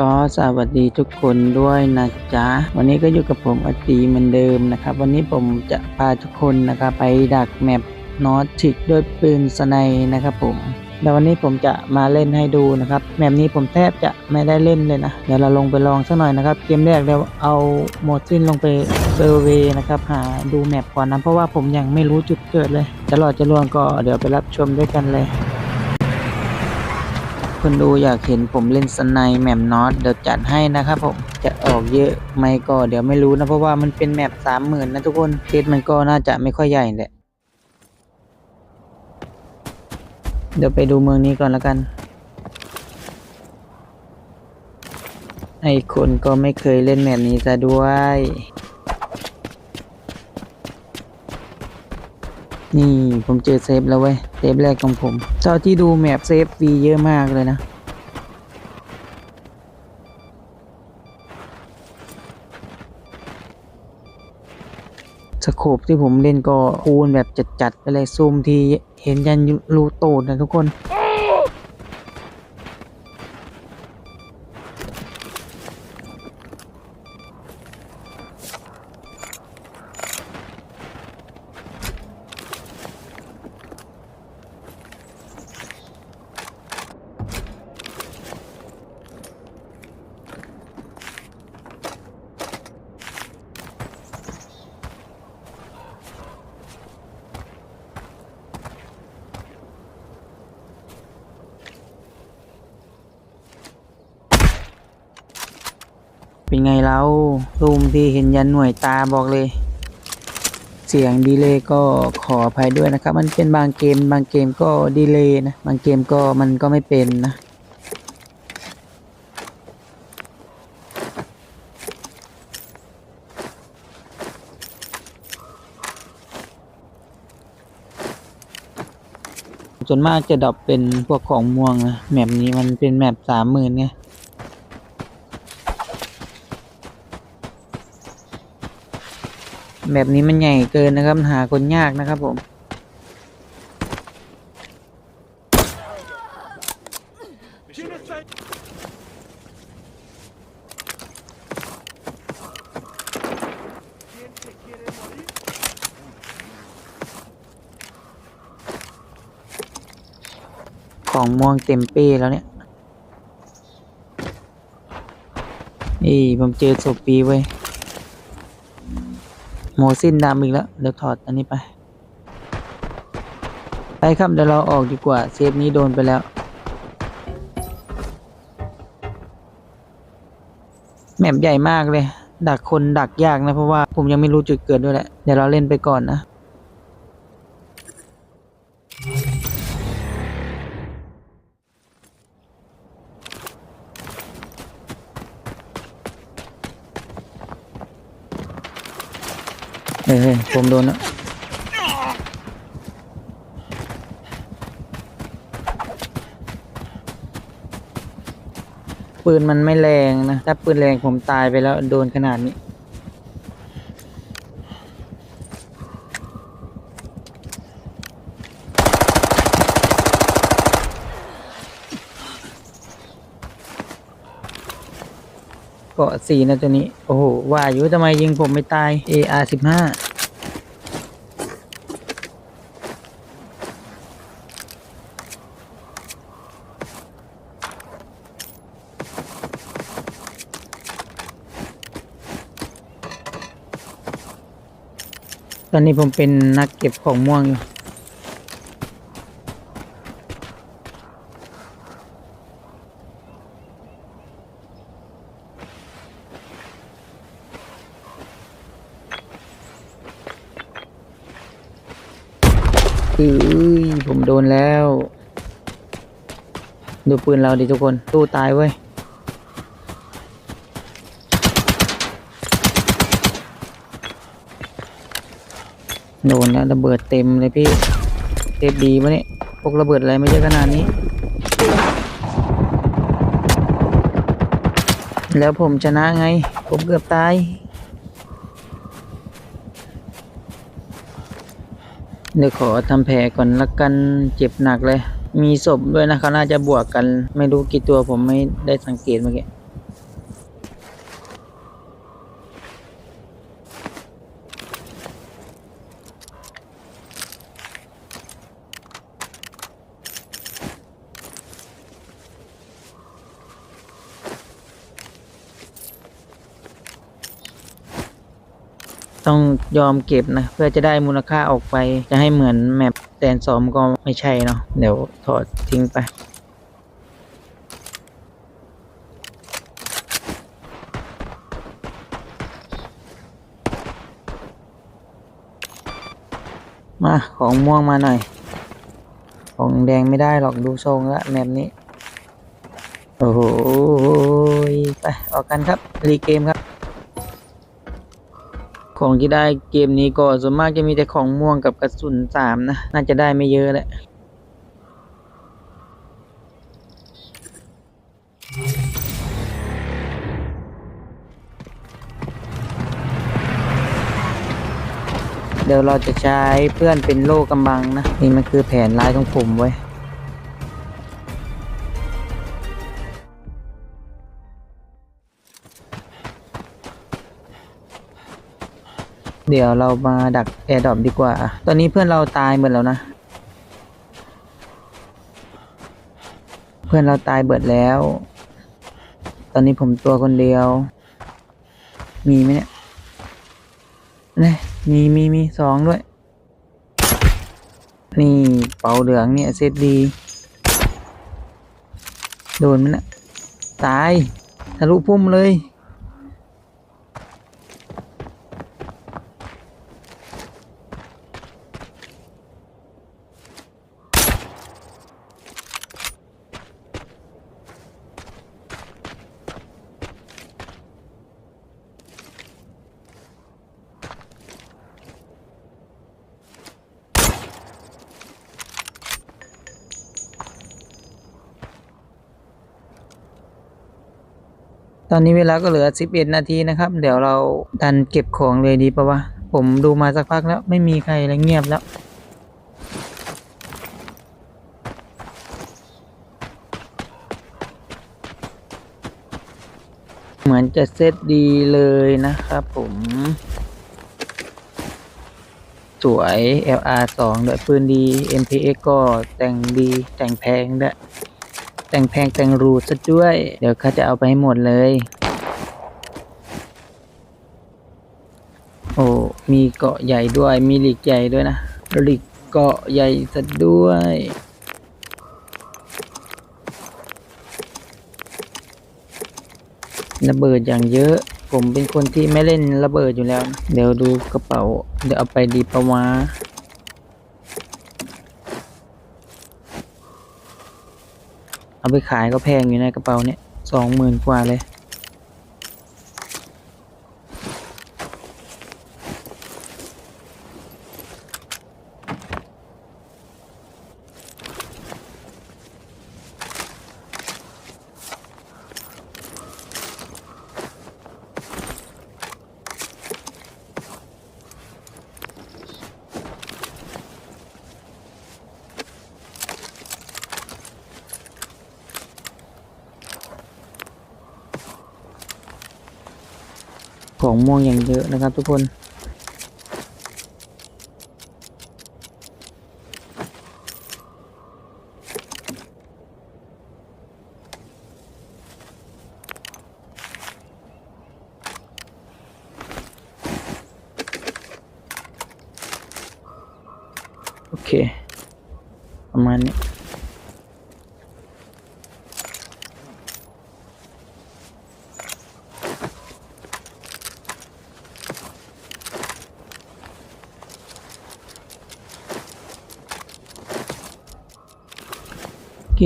ก็สวัสดีทุกคนด้วยนะจ๊ะ วันนี้ก็อยู่กับผมอตีเหมือนเดิมนะครับ วันนี้ผมจะพาทุกคนนะครับไปดักแมปนอติกด้วยปืนสไนนะครับผมแล้ววันนี้ผมจะมาเล่นให้ดูนะครับแมปนี้ผมแทบจะไม่ได้เล่นเลยนะ เดี๋ยวเราลงไปลองสักหน่อยนะครับ เกมแรกเดี๋ยวเอาโหมดสิ้นลงไปเซอร์เวย์นะครับ หาดูแมปก่อนนะ เพราะว่าผมยังไม่รู้จุดเกิดเลย จะหลอดจะลวงก็เดี๋ยวไปรับชมด้วยกันเลย คนดูอยากเห็นผมเล่นสไนแมปนอตเดี๋ยวจัดให้นะครับผมจะออกเยอะไหมก็เดี๋ยวไม่รู้นะเพราะว่ามันเป็นแมปสามหมื่นนะทุกคนเซตมันก็น่าจะไม่ค่อยใหญ่แหละเดี๋ยวไปดูเมืองนี้ก่อนแล้วกัน ไอคนก็ไม่เคยเล่นแมปนี้ซะด้วย นี่ผมเจอเซฟแล้วเว้ย เซฟแรกของผมเท่าที่ดูแมปเซฟฟรีเยอะมากเลยนะสโคปที่ผมเล่นก็คูณแบบจัดๆไปเลยซูมทีเห็นยันรูโตดนะทุกคน เป็นไงเราซูมที่เห็นยันหน่วยตาบอกเลย เสียงดีเลย์ก็ขออภัยด้วยนะครับ มันเป็นบางเกม บางเกมก็ดีเลย์นะ บางเกมก็มันก็ไม่เป็นนะส่วนมากจะดรอปเป็นพวกของม่วงนะแมปนี้มันเป็นแมปสามหมื่นไง แบบนี้มันใหญ่เกินนะครับหาคนยากนะครับผม ของม่วงเต็มป้แล้วเนี่ยนี่ผมเจอศพปีไว้ โมสิ้นดำอีกแล้ว เดี๋ยวถอดอันนี้ไป ไปครับ เดี๋ยวเราออกดีกว่า เซฟนี้โดนไปแล้ว แมปใหญ่มากเลย ดักคนดักยากนะ เพราะว่าผมยังไม่รู้จุดเกิดด้วยแหละ เดี๋ยวเราเล่นไปก่อนนะ เฮ้ยผมโดนแล้วปืนมันไม่แรงนะ ถ้าปืนแรงผมตายไปแล้วโดนขนาดนี้ เกาะสี่นะตัวนี้ โอ้โห ว่าอยู่ทำไมยิงผมไม่ตาย AR สิบห้าตอนนี้ผมเป็นนักเก็บของม่วงอยู่ อือผมโดนแล้ว ดูปืนเราดิทุกคน ตู้ตายเว้ย โดนแล้วระเบิดเต็มเลยพี่เทปดีปะเนี่ยพวกระเบิดอะไรไม่ใช่ขนาดนี้ แล้วผมชนะไง ผมเกือบตาย เดี๋ยวขอทำแผลก่อนละกันเจ็บหนักเลย มีศพด้วยนะเขาน่าจะบวกกัน ไม่รู้กี่ตัวผมไม่ได้สังเกตเมื่อกี้ ต้องยอมเก็บนะ เพื่อจะได้มูลค่าออกไป จะให้เหมือนแมปแตนซอมก็ไม่ใช่เนาะเดี๋ยวถอดทิ้งไปมาของม่วงมาหน่อย ของแดงไม่ได้หรอกดูทรงละแมปนี้ โอ้โห ไป ออกกันครับ รีเกมครับ ของที่ได้เกมนี้ก็ส่วนมากจะมีแต่ของม่วงกับกระสุนสามนะ น่าจะได้ไม่เยอะแหละเดี๋ยวเราจะใช้เพื่อนเป็นโล่กำบังนะ นี่มันคือแผนร้ายของผมไว้ เดี๋ยวเรามาดักแอร์ดรอปดีกว่า ตอนนี้เพื่อนเราตายหมดแล้วนะ เพื่อนเราตายเบิดแล้ว ตอนนี้ผมตัวคนเดียว มีไหมเนี่ยนี่มีมีมีสองด้วย นี่เป๋าเหลืองเนี่ยเซตดี โดนมันนะตายทะลุพุ่มเลย อนนี้เวลาก็เหลือ 11 นาทีนะครับ เดี๋ยวเราดันเก็บของเลยดีปะวะ ผมดูมาสักพักแล้ว ไม่มีใครแล้วเงียบแล้ว เหมือนจะเซตดีเลยนะครับผมสวย LR 2ด้วยปืนดี MPX ก็แต่งดีแต่งแพงด้วย แต่งแพงแต่งรูซะด้วย เดี๋ยวเขาจะเอาไปให้หมดเลย โอ้ มีเกาะใหญ่ด้วย มีหลีกใหญ่ด้วยนะหลีกเกาะใหญ่ซะด้วย ระเบิดอย่างเยอะ ผมเป็นคนที่ไม่เล่นระเบิดอยู่แล้ว เดี๋ยวดูกระเป๋า เดี๋ยวเอาไปดีปะวะ เอาไปขายก็แพงอยู่ในกระเป๋าเนี่ยสองหมื่นกว่าเลย ของม่วงอย่างเยอะนะครับทุกคน โอเค ประมาณนี้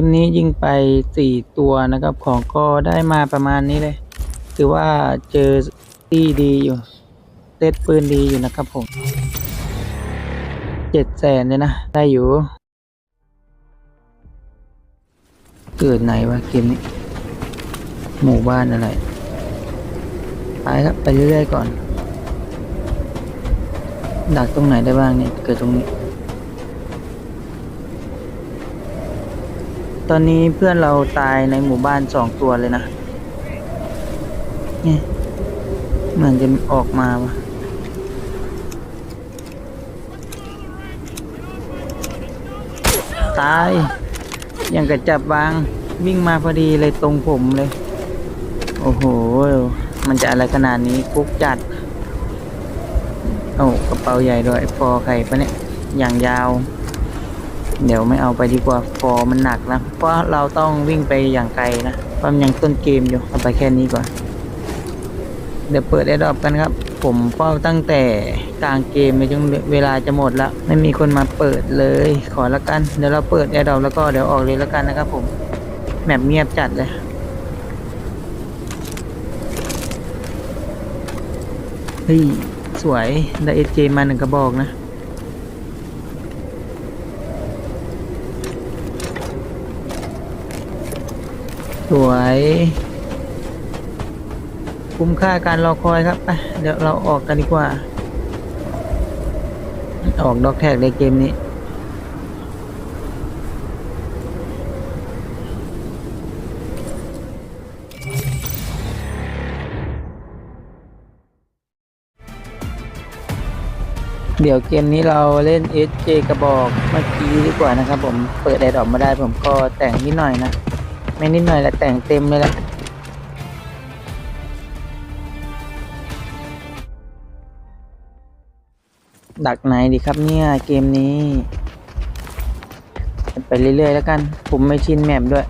มนี้ยิงไปสี่ตัวนะครับของก็ได้มาประมาณนี้เลยถือว่าเจอที่ดีอยู่เซตปืนดีอยู่นะครับผมเจ็ดแสนเลยนะ ได้อยู่ เกิดไหนวะเกมนี้ หมู่บ้านอะไรไปครับไปเรื่อยๆก่อน ดักตรงไหนได้บ้างเนี่ย เกิดตรงนี้ ตอนนี้เพื่อนเราตายในหมู่บ้านสองตัวเลยนะเนี่ยเหมือนจะออกมาวะตายยังกระจับวาง วิ่งมาพอดีเลยตรงผมเลย โอ้โห มันจะอะไรขนาดนี้กุ๊กจัดโอ้กระเป๋าใหญ่ด้วยฟอใครปะเนี่ย อย่างยาว เดี๋ยวไม่เอาไปดีกว่าฟอมันหนักนะ เพราะเราต้องวิ่งไปอย่างไกลนะเพราะมันยังต้นเกมอยู่เอาไปแค่นี้ก่อนเดี๋ยวเปิดแอร์ดรอปกันครับ ผมเฝ้าตั้งแต่กลางเกมไปจนเวลาจะหมดแล้วไม่มีคนมาเปิดเลย ขอละกันเดี๋ยวเราเปิดแอร์ดรอปแล้วก็เดี๋ยวออกเลยละกันนะครับ ผมแมปเงียบจัดเลยเฮ้ยสวยได้เอเจมาหนึ่งกระบอกนะ สวย คุ้มค่าการรอคอยครับไปเดี๋ยวเราออกกันดีกว่า ออกดอกแท็กในเกมนี้เดี๋ยวเกมนี้เราเล่น SJ กระบอกเมื่อกี้ดีกว่านะครับผมเปิดแอดออกมาได้ผมก็แต่งนิดหน่อยนะ ไม่นิดหน่อยแหละแต่งเต็มเลยแหละดักไหนดีครับเนี่ยเกมนี้ ไปเรื่อยๆแล้วกัน ผมไม่ชินแมปด้วย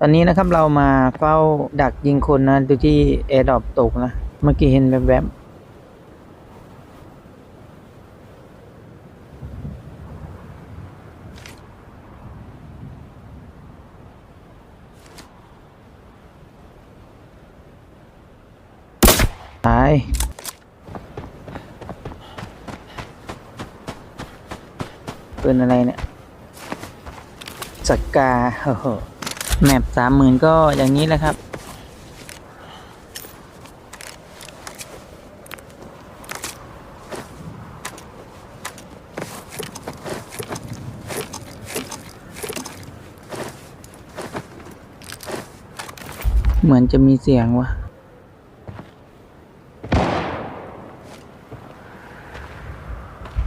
ตอนนี้นะครับเรามาเฝ้าดักยิงคนนะดูที่แอร์ดรอปตกนะ เมื่อกี้เห็นแบบๆ ตายปืนอะไรเนี่ยสกกาโอ้โหแมปสามหมื่นก็อย่างนี้แหละครับ เหมือนจะมีเสียงวะ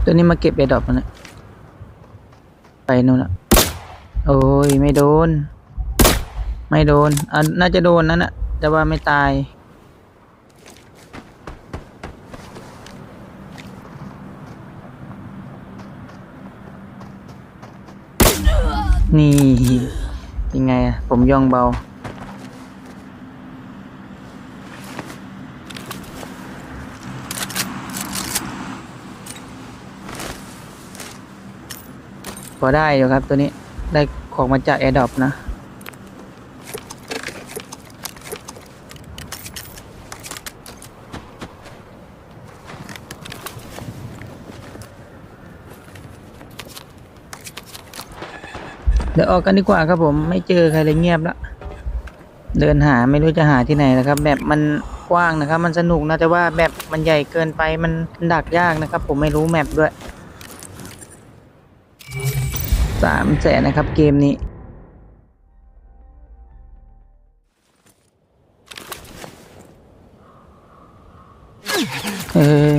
ตัวนี้มาเก็บไอดอกมันนะไปนู่นละโอ้ยไม่โดน ไม่โดนอะน่าจะโดนนั่นแหะแต่ว่าไม่ตายนี่ยังไงอะผมย่องเบา อได้อยู่ครับตัวนี้ได้ของมาจากแอร์ดอปนะ เดี๋ยวออกกันดีกว่าครับผมไม่เจอใครเลยเงียบแล้วเดินหาไม่รู้จะหาที่ไหนนะครับแบบมันกว้างนะครับ มันสนุกนะแต่ว่าแบบมันใหญ่เกินไปมันดักยากนะครับ ผมไม่รู้แมปด้วย สามแสนนะครับเกมนี้เออ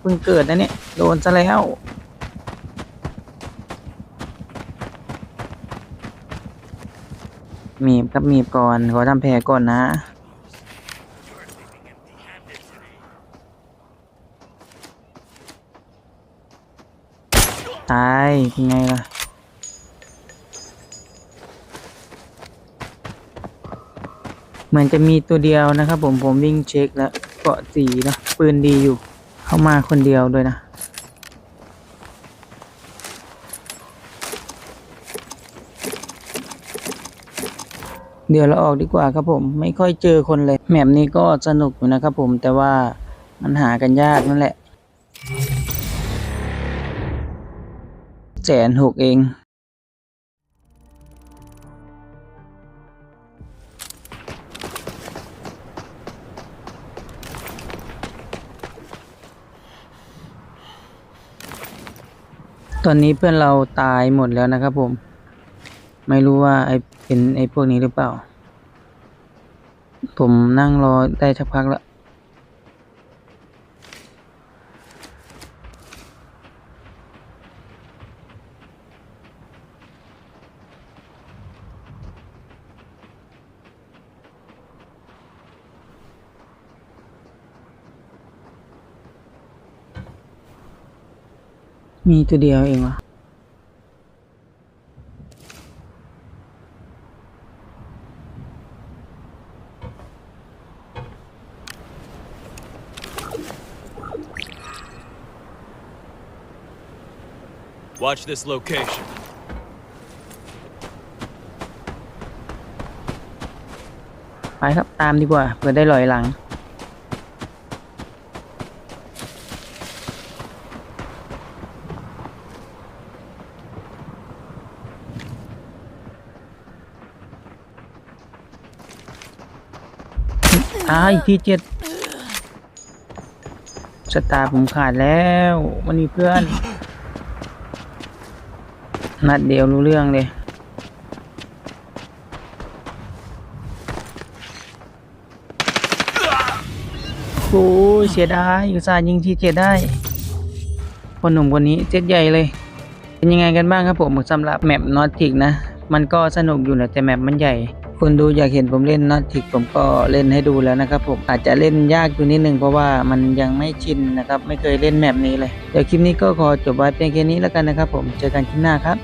เพิ่งเกิดนะเนี่ย โดนซะแล้วมีบครับมีบก่อน ขอทำแผลก่อนนะ ตายเป็นไงล่ะเหมือนจะมีตัวเดียวนะครับ ผมผมวิ่งเช็คแล้วเกาะสีนะปืนดีอยู่ เข้ามาคนเดียวด้วยนะ เดี๋ยวเราออกดีกว่าครับผมไม่ค่อยเจอคนเลยแมปนี้ก็สนุกอยู่นะครับผมแต่ว่ามันหากันยากนั่นแหละ แสนหกเองตอนนี้เพื่อนเราตายหมดแล้วนะครับผม ไม่รู้ว่าไอเป็นไอพวกนี้หรือเปล่า ผมนั่งรอได้สักพักแล้ว มีตัวเดียวเองวะ Watch this location. ไปครับ ตามดีกว่าเผื่อได้ลอยหลัง ตายที่เจ็ดสตาร์ผมขาดแล้วมันมีเพื่อน นัดเดียวรู้เรื่องเลยโอ้ยเสียดายอุตส่ายิงที่เจ็ดได้คนหนุ่มคนนี้เจ็ดใหญ่เลย เป็นยังไงกันบ้างครับผมสำหรับแมปนอติกนะ มันก็สนุกอยู่นะแต่แมปมันใหญ่ คุณดูอยากเห็นผมเล่นนอติกผมก็เล่นให้ดูแล้วนะครับผมอาจจะเล่นยากอยู่นิดนึงเพราะว่ามันยังไม่ชินนะครับไม่เคยเล่นแมปนี้เลย เดี๋ยวคลิปนี้ก็ขอจบไว้เพียงแค่นี้แล้วกันนะครับผมเจอกันคลิปหน้าครับ